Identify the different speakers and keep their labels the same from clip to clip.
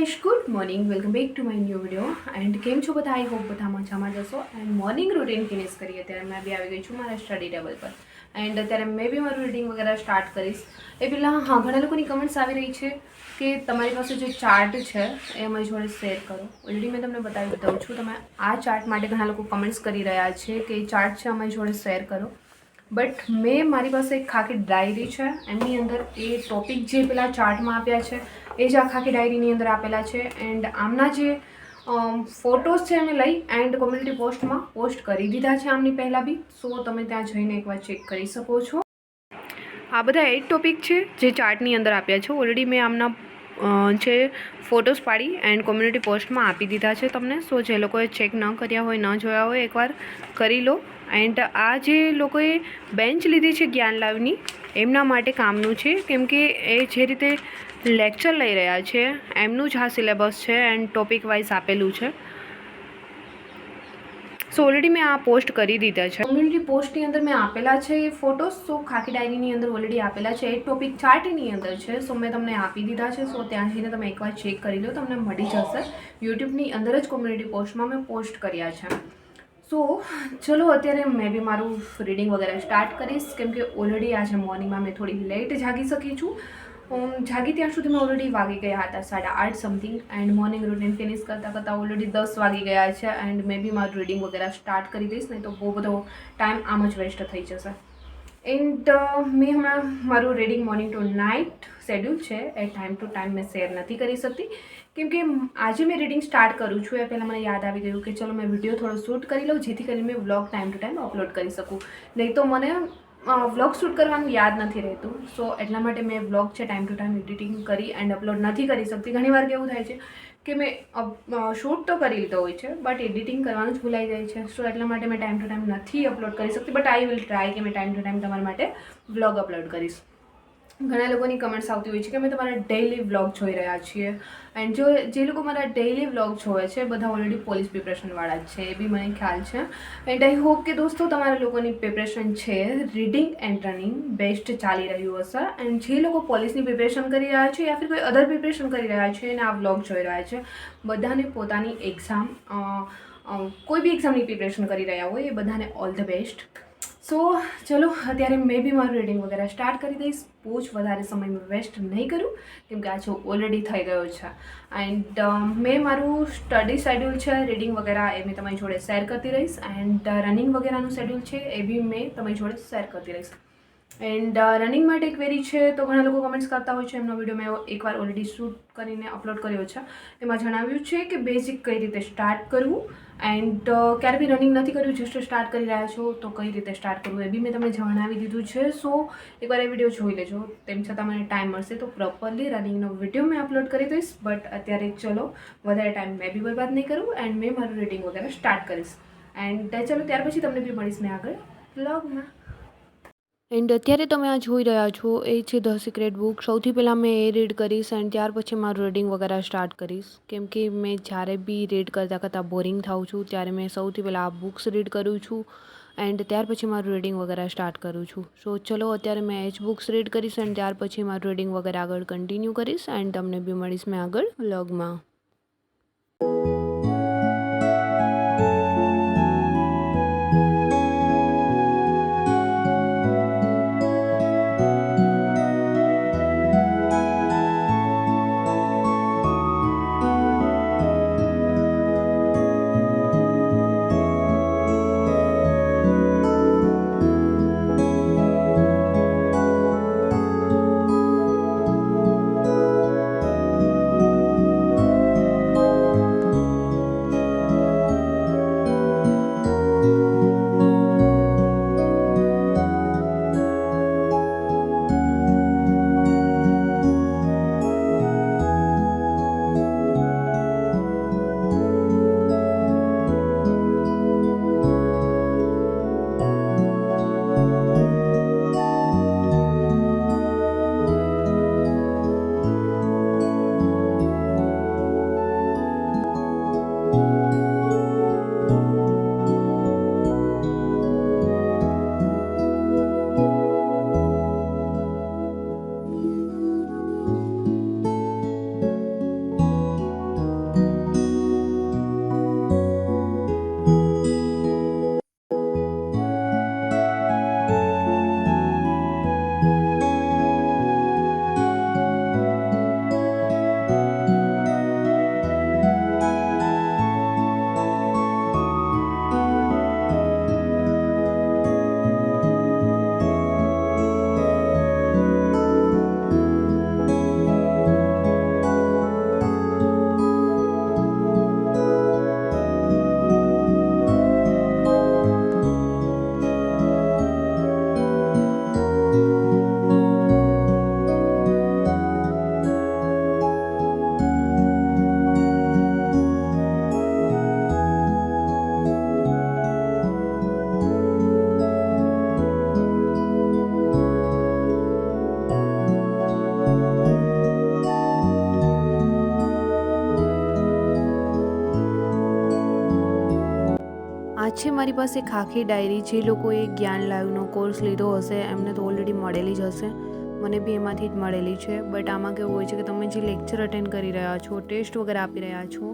Speaker 1: Guys good morning welcome back to my new video and કેમ છો બધા? I hope બધા મજામાં જશો એન્ડ મોર્નિંગ રૂટીન ફિનિશ કરીએ ત્યારે મેં બી આવી ગઈ છું મારા સ્ટડી ટેબલ પર. એન્ડ અત્યારે મેં બી મારું રીડિંગ વગેરે સ્ટાર્ટ કરીશ. એ પહેલાં હા, ઘણા લોકોની કમેન્ટ્સ આવી રહી છે કે તમારી પાસે જે ચાર્ટ છે, એ અમારી જોડે શેર કરો. ઓલરેડી મેં તમને બતાવી દઉં છું. તમે આ ચાર્ટ માટે ઘણા લોકો કમેન્ટ્સ કરી રહ્યા છે કે ચાર્ટ છે અમારી જોડે શેર કરો. બટ મેં મારી પાસે એક ખાખી ડાયરી છે. એમની અંદર એ ટોપિક જે પેલા ચાર્ટમાં આપ્યા છે એ જ આખા ખાકી ડાયરીની અંદર આપેલા છે. એન્ડ આમના જે ફોટોઝ છે એને લઈ એન્ડ કોમ્યુનિટી પોસ્ટમાં પોસ્ટ કરી દીધા છે આમની પહેલાં બી. સો તમે ત્યાં જઈને એકવાર ચેક કરી શકો છો. આ બધા એ ટોપિક છે જે ચાર્ટની અંદર આપ્યા છે. ઓલરેડી મેં આમના જે ફોટોઝ પાડી એન્ડ કોમ્યુનિટી પોસ્ટમાં આપી દીધા છે તમને. સો જે લોકોએ ચેક ન કર્યા હોય, ન જોયા હોય, એકવાર કરી લો. એન્ડ આ જે લોકોએ બેન્ચ લીધી છે જ્ઞાન લાવની, એમના માટે કામનું છે. કેમ કે એ જે રીતે લેક્ચર લઈ રહ્યા છે. એમનું જ આ સિલેબસ છે એન્ડ ટોપિક વાઇઝ આપેલું છે. સો ઓલરેડી મેં આ પોસ્ટ કરી દીધા છે. કોમ્યુનિટી પોસ્ટની અંદર મેં આપેલા છે એ ફોટોસ સો ખાકી ડાયરીની અંદર ઓલરેડી આપેલા છે. એ ટોપિક ચાર્ટની અંદર છે. સો મેં તમને આપી દીધા છે. સો ત્યાં જઈને તમે એકવાર ચેક કરી લો. તમને મળી જશે. યુટ્યુબની અંદર જ કોમ્યુનિટી પોસ્ટમાં મેં પોસ્ટ કર્યા છે. સો ચલો, અત્યારે મેં બી મારું રીડિંગ વગેરે સ્ટાર્ટ કરીશ. કેમ કે ઓલરેડી આજે મોર્નિંગમાં મેં થોડી લેટ જાગી શકી છું. જાગી ત્યાં સુધી મેં ઓલરેડી વાગી ગયા હતા, સાડા આઠ something and morning routine finish કરતાં કરતાં ઓલરેડી દસ વાગી ગયા છે એન્ડ મેં બી મારું રીડિંગ વગેરે સ્ટાર્ટ કરી દઈશ, નહીં તો બહુ બધો ટાઈમ આમ જ વેસ્ટ થઈ જશે. એન્ડ મેં હમણાં મારું reading morning to night schedule છે, એ ટાઈમ ટુ ટાઈમ મેં શેર નથી કરી શકતી. કેમ કે આજે મેં રીડિંગ સ્ટાર્ટ કરું છું, એ પહેલાં મને યાદ આવી ગયું કે ચલો મેં વીડિયો થોડો શૂટ કરી લઉં, જેથી કરીને મેં vlog time to time upload કરી શકું. નહીં તો મને વ્લોગ શૂટ કરવાનું યાદ નથી રહેતું. સો એટલા માટે મેં વ્લોગ છે ટાઈમ ટુ ટાઈમ એડિટિંગ કરી એન્ડ અપલોડ નથી કરી શકતી. ઘણીવાર કેવું થાય છે કે મેં શૂટ તો કરી લીધો હોય છે બટ એડિટિંગ કરવાનું જ ભૂલાઈ જાય છે. સો એટલા માટે મેં ટાઈમ ટુ ટાઈમ નથી અપલોડ કરી શકતી બટ આઈ વિલ ટ્રાય કે મેં ટાઈમ ટુ ટાઈમ તમારા માટે વ્લોગ અપલોડ કરીશ. ઘણા લોકોની કમેન્ટ્સ આવતી હોય છે કે અમે તમારા ડેઈલી વ્લોગ જોઈ રહ્યા છીએ. એન્ડ જો જે લોકો મારા ડેઈલી વ્લોગ જોવે છે, બધા ઓલરેડી પોલીસ પ્રિપરેશનવાળા જ છે, એ બી મને ખ્યાલ છે. એન્ડ આઈ હોપ કે દોસ્તો તમારા લોકોની પ્રિપરેશન છે રીડિંગ એન્ડ રનિંગ બેસ્ટ ચાલી રહ્યું હશે. એન્ડ જે લોકો પોલીસની પ્રિપરેશન કરી રહ્યા છે યા ફિર કોઈ અધર પ્રિપરેશન કરી રહ્યા છે અને આ વ્લોગ જોઈ રહ્યા છે, બધાને પોતાની એક્ઝામ કોઈ બી એક્ઝામની પ્રિપરેશન કરી રહ્યા હોય એ બધાને ઓલ ધ બેસ્ટ સો ચલો, અત્યારે મેં બી મારું રીડિંગ વગેરે સ્ટાર્ટ કરી દઈશ. બહુ જ વધારે સમય વેસ્ટ નહીં કરું, કેમ કે આજે ઓલરેડી થઈ ગયો છે. એન્ડ મેં મારું સ્ટડી શેડ્યુલ છે રીડિંગ વગેરે એ મેં તમારી જોડે શેર કરતી રહીશ. એન્ડ રનિંગ વગેરેનું શેડ્યુલ છે, એ બી મેં તમારી જોડે શેર કરતી રહીશ. એન્ડ રનિંગ માટે ક્વેરી છે, તો ઘણા લોકો કમેન્ટ્સ કરતા હોય છે. એમનો વીડિયો મેં એકવાર ઓલરેડી શૂટ કરીને અપલોડ કર્યો છે. એમાં જણાવ્યું છે કે બેઝિક કઈ રીતે સ્ટાર્ટ કરવું એન્ડ ક્યારે બી રનિંગ નથી કર્યું જસ્ટ સ્ટાર્ટ કરી રહ્યા છો, તો કઈ રીતે સ્ટાર્ટ કરવું એ બી મેં તમને જણાવી દીધું છે. સો એકવાર એ વીડિયો જોઈ લેજો. તેમ છતાં મને ટાઈમ મળશે તો પ્રોપરલી રનિંગનો વીડિયો મેં અપલોડ કરી દઈશ. બટ અત્યારે ચલો, વધારે ટાઈમ મેં બી બરબાદ નહીં કરું એન્ડ મેં મારું રીડિંગ વગેરે સ્ટાર્ટ કરીશ. એન્ડ ચલો, ત્યાર પછી તમને બી મળીશ મેં આગળ બ્લોગમાં એન્ડ અત્યારે તમે આ જોઈ રહ્યા છો, એ છે ધ સિક્રેટ બુક સૌથી પહેલાં મેં એ રીડ કરીશ એન્ડ ત્યાર પછી મારું રીડિંગ વગેરે સ્ટાર્ટ કરીશ. કેમ કે મેં જ્યારે બી રીડ કરતાં કરતાં બોરિંગ થાઉં છું, ત્યારે મેં સૌથી પહેલાં આ બુક્સ રીડ કરું છું એન્ડ ત્યાર પછી મારું રીડિંગ વગેરે સ્ટાર્ટ કરું છું. સો ચલો અત્યારે મેં એ જ બુક્સ રીડ કરીશ એન્ડ ત્યાર પછી મારું રીડિંગ વગેરે આગળ કન્ટિન્યુ કરીશ એન્ડ તમને બી મળીશ મેં આગળ વ્લોગમાં મારી પાસે ખાખી ડાયરી જે લોકોએ જ્ઞાન લાઈવનો કોર્સ લીધો હશે, એમને તો ઓલરેડી મળેલી જ હશે. મને બી એમાંથી જ મળેલી છે. બટ આમાં કેવું હોય છે કે તમે જે લેક્ચર અટેન્ડ કરી રહ્યા છો ટેસ્ટ વગેરે આપી રહ્યા છો,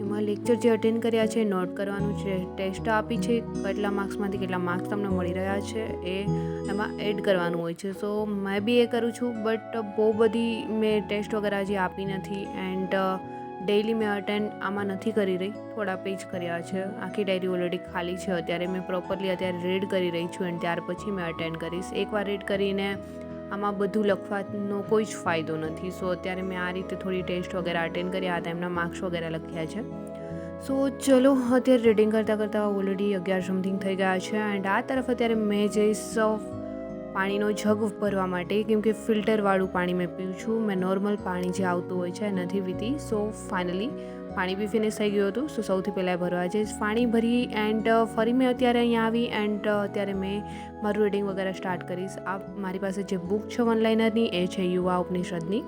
Speaker 1: એમાં લેક્ચર જે અટેન્ડ કર્યા છે નોટ કરવાનું છે ટેસ્ટ આપી છે, કેટલા માર્ક્સમાંથી કેટલા માર્ક્સ તમને મળી રહ્યા છે, એ એમાં એડ કરવાનું હોય છે. સો મેં બી એ કરું છું બટ બહુ બધી મેં ટેસ્ટ વગેરે હજી આપી નથી. એન્ડ ડેઈલી મેં અટેન્ડ આમાં નથી કરી રહી. થોડા પેજ કર્યા છે. આખી ડાયરી ઓલરેડી ખાલી છે. અત્યારે મેં પ્રોપરલી અત્યારે રીડ કરી રહી છું એન્ડ ત્યાર પછી મેં અટેન્ડ કરીશ. એકવાર રીડ કરીને આમાં બધું લખવાનો કોઈ જ ફાયદો નથી. સો અત્યારે મેં આ રીતે થોડી ટેસ્ટ વગેરે અટેન્ડ કરી હતા એમના માર્ક્સ વગેરે લખ્યા છે. સો ચલો, અત્યારે રીડિંગ કરતાં કરતાં ઓલરેડી અગિયાર સમથિંગ થઈ ગયા છે. એન્ડ આ તરફ અત્યારે મેં જઈશ પાણીનો જગ ભરવા માટે કેમ કે ફિલ્ટરવાળું પાણી મેં પીઉં છું. મેં નોર્મલ પાણી જે આવતું હોય છે નથી પીતી. સો ફાઇનલી પાણી બી ફિનિશ થઈ ગયું હતું. સો સૌથી પહેલાં ભરવા જઈશ. પાણી ભરી એન્ડ ફરી મેં અત્યારે અહીંયા આવી એન્ડ અત્યારે મેં મારું રીડિંગ વગેરે સ્ટાર્ટ કરીશ. આ મારી પાસે જે બુક છે વનલાઇનરની એ છે યુવા ઉપનિષદની.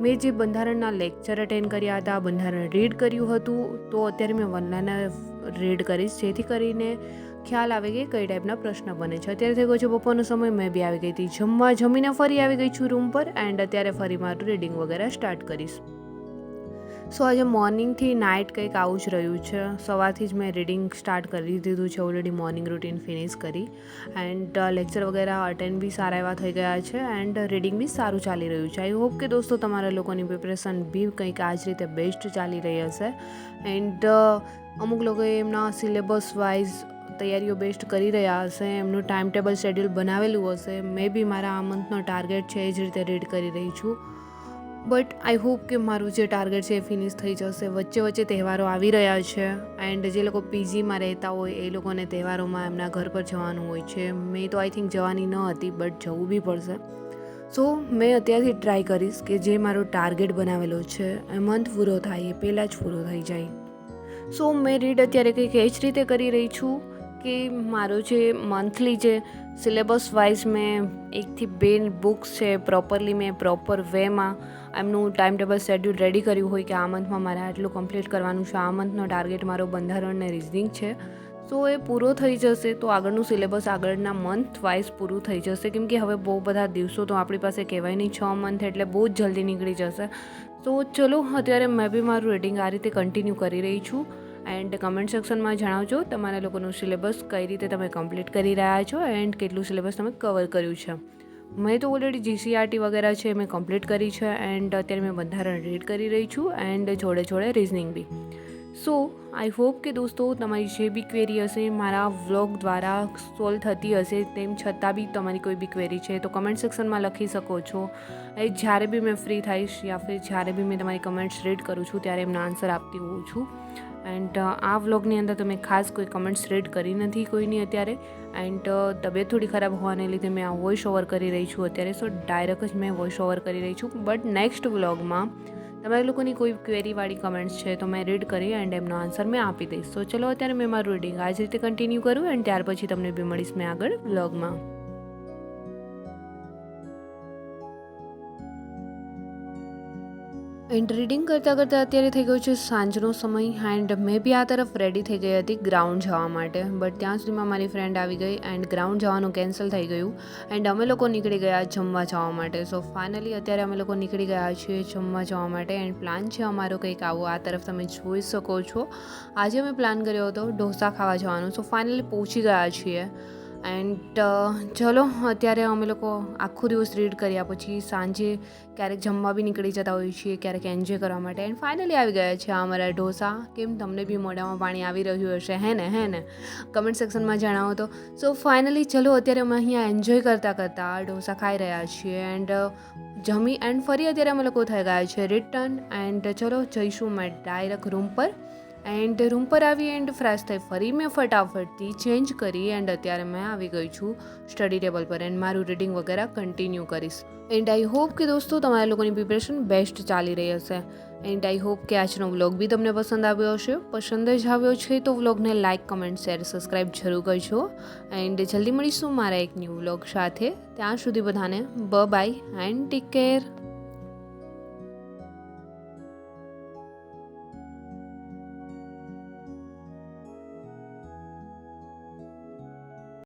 Speaker 1: મેં જે બંધારણના લેક્ચર અટેન્ડ કર્યા હતા, બંધારણ રીડ કર્યું હતું, તો અત્યારે મેં વનલાઇનર રીડ કરીશ. જેથી કરીને ખ્યાલ આવે કે કઈ ટાઈપના પ્રશ્ન બને છે. અત્યારે થઈ ગયો છે બપોરનો સમય, મેં બી આવી ગઈ હતી. જમવા જમીને ફરી આવી ગઈ છું રૂમ પર એન્ડ અત્યારે ફરી મારું રીડિંગ વગેરે સ્ટાર્ટ કરીશ. સો આજે મોર્નિંગથી નાઇટ કંઈક આવું જ રહ્યું છે. સવારથી જ મેં રીડિંગ સ્ટાર્ટ કરી દીધું છે. ઓલરેડી મોર્નિંગ રૂટીન ફિનિશ કરી. એન્ડ લેક્ચર વગેરે અટેન્ડ બી સારા એવા થઈ ગયા છે એન્ડ રીડિંગ બી સારું ચાલી રહ્યું છે. આઈ હોપ કે દોસ્તો તમારા લોકોની પ્રિપરેશન બી કંઈક આ જ રીતે બેસ્ટ ચાલી રહી હશે. એન્ડ અમુક લોકોએ એમના સિલેબસ વાઇઝ તૈયારીઓ બેસ્ટ કરી રહ્યા હશે, એમનું ટાઈમ ટેબલ શેડ્યુલ બનાવેલું હશે, મેં બી મારા આ મંથનો ટાર્ગેટ છે એ જ રીતે રીડ કરી રહી છું. બટ આઈ હોપ કે મારું જે ટાર્ગેટ છે એ ફિનિશ થઈ જશે. વચ્ચે વચ્ચે તહેવારો આવી રહ્યા છે એન્ડ જે લોકો પીજીમાં રહેતા હોય એ લોકોને તહેવારોમાં એમના ઘર પર જવાનું હોય છે. મેં તો આઈ થિંક જવાની ન હતી બટ જવું બી પડશે. સો મેં અત્યારથી ટ્રાય કરીશ કે જે મારો ટાર્ગેટ બનાવેલો છે, એ મંથ પૂરો થાય, એ પહેલાં જ પૂરો થઈ જાય. સો મેં રીડ અત્યારે કંઈક એ જ રીતે કરી રહી છું. કે મારો જે મંથલી જે સિલેબસ વાઇઝ મેં એકથી બે બુક્સ છે પ્રોપરલી મેં પ્રોપર વેમાં એમનું ટાઈમ ટેબલ શેડ્યુલ રેડી કર્યું હોય કે આ મંથમાં મારે આટલું કમ્પ્લીટ કરવાનું છે, આ મંથનો ટાર્ગેટ મારો બંધારણ ને રિઝનિંગ છે. સો એ પૂરો થઈ જશે તો આગળનું સિલેબસ આગળના મંથ વાઇઝ પૂરું થઈ જશે. કેમ કે હવે બહુ બધા દિવસો તો આપણી પાસે કહેવાય નહીં, છ મંથ એટલે બહુ જ જલ્દી નીકળી જશે. તો ચલો, અત્યારે મેં બી મારું રીડિંગ આ રીતે કન્ટિન્યુ કરી રહી છું. એન્ડ કમેન્ટ સેક્શનમાં જણાવજો તમારા લોકોનું સિલેબસ કઈ રીતે તમે કમ્પ્લીટ કરી રહ્યા છો એન્ડ કેટલું સિલેબસ તમે કવર કર્યું છે. મેં તો ઓલરેડી જીસીઆરટી વગેરે છે મેં કમ્પ્લીટ કરી છે એન્ડ અત્યારે મેં બંધારણ રીડ કરી રહી છું એન્ડ જોડે જોડે રિઝનિંગ બી. સો આઈ હોપ કે દોસ્તો તમારી જે બી ક્વેરી હશે, મારા વ્લોગ દ્વારા સોલ્વ થતી હશે તેમ છતાં બી તમારી કોઈ બી ક્વેરી છે તો કમેન્ટ સેક્શનમાં લખી શકો છો. એ જ્યારે બી મેં ફ્રી થઈશ યા ફિર જ્યારે બી મેં તમારી કમેન્ટ્સ રીડ કરું છું ત્યારે એમના આન્સર આપતી હોઉં છું. એન્ડ આ વ્લોગની અંદર તમે ખાસ કોઈ કમેન્ટ્સ રીડ કરી નથી કોઈની અત્યારે. એન્ડ તબિયત થોડી ખરાબ હોવાને લીધે મેં આ વોઇસ ઓવર કરી રહી છું અત્યારે. સો ડાયરેક્ટ જ મેં વોઇસ ઓવર કરી રહી છું. બટ નેક્સ્ટ વ્લોગમાં તમારા લોકોની કોઈ ક્વેરીવાળી કમેન્ટ્સ છે તો મેં રીડ કરી એન્ડ એમનો આન્સર મેં આપી દઈશ. તો ચલો અત્યારે મેં મારું રીડિંગ આ જ રીતે કન્ટિન્યુ કરું એન્ડ ત્યાર પછી તમને બી મળીશ મેં આગળ વ્લોગમાં. એન્ડ રીડિંગ કરતાં કરતાં અત્યારે થઈ ગયો છે સાંજનો સમય એન્ડ મેં બી આ તરફ રેડી થઈ ગઈ હતી ગ્રાઉન્ડ જવા માટે. બટ ત્યાં સુધીમાં મારી ફ્રેન્ડ આવી ગઈ એન્ડ ગ્રાઉન્ડ જવાનું કેન્સલ થઈ ગયું. એન્ડ અમે લોકો નીકળી ગયા જમવા જવા માટે. સો ફાઇનલી અત્યારે અમે લોકો નીકળી ગયા છીએ જમવા જવા માટે. એન્ડ પ્લાન છે અમારો કંઈક આવો આ તરફ તમે જોઈ શકો છો. આજે અમે પ્લાન કર્યો હતો ઢોસા ખાવા જવાનું. સો ફાઇનલી પહોંચી ગયા છીએ. એન્ડ ચલો, અત્યારે અમે લોકો આખો દિવસ રીડ કર્યા. પછી સાંજે ક્યારેક જમવા બી નીકળી જતા હોઈએ છીએ, ક્યારેક એન્જોય કરવા માટે. એન્ડ ફાઇનલી આવી ગયા છે અમારા ઢોસા. કેમ તમને બી મોઢામાં પાણી આવી રહ્યું હશે, હે ને હે ને? કમેન્ટ સેક્શનમાં જણાવો તો. સો ફાઇનલી ચલો, અત્યારે અમે અહીંયા એન્જોય કરતાં કરતાં ઢોસા ખાઈ રહ્યા છીએ. એન્ડ જમી એન્ડ ફરી અત્યારે અમે લોકો થઈ ગયા છે રિટર્ન એન્ડ ચલો, જઈશું મેં ડાયરેક્ટ રૂમ પર. એન્ડ રૂમ પર આવી એન્ડ ફ્રેશ થઈ ફરી મેં ફટાફટથી ચેન્જ કરી એન્ડ અત્યારે મેં આવી ગઈ છું સ્ટડી ટેબલ પર એન્ડ મારું રીડિંગ વગેરે કન્ટિન્યુ કરીશ. એન્ડ આઈ હોપ કે દોસ્તો તમારા લોકોની પ્રિપરેશન બેસ્ટ ચાલી રહી હશે. એન્ડ આઈ હોપ કે આજનો વ્લોગ બી તમને પસંદ આવ્યો હશે. પસંદ જ આવ્યો છે તો વ્લોગને લાઇક કમેન્ટ શેર સબસ્ક્રાઈબ જરૂર કરજો. એન્ડ જલ્દી મળીશું મારા એક ન્યૂ વ્લોગ સાથે. ત્યાં સુધી બધાને બ બાય એન્ડ ટેક કેર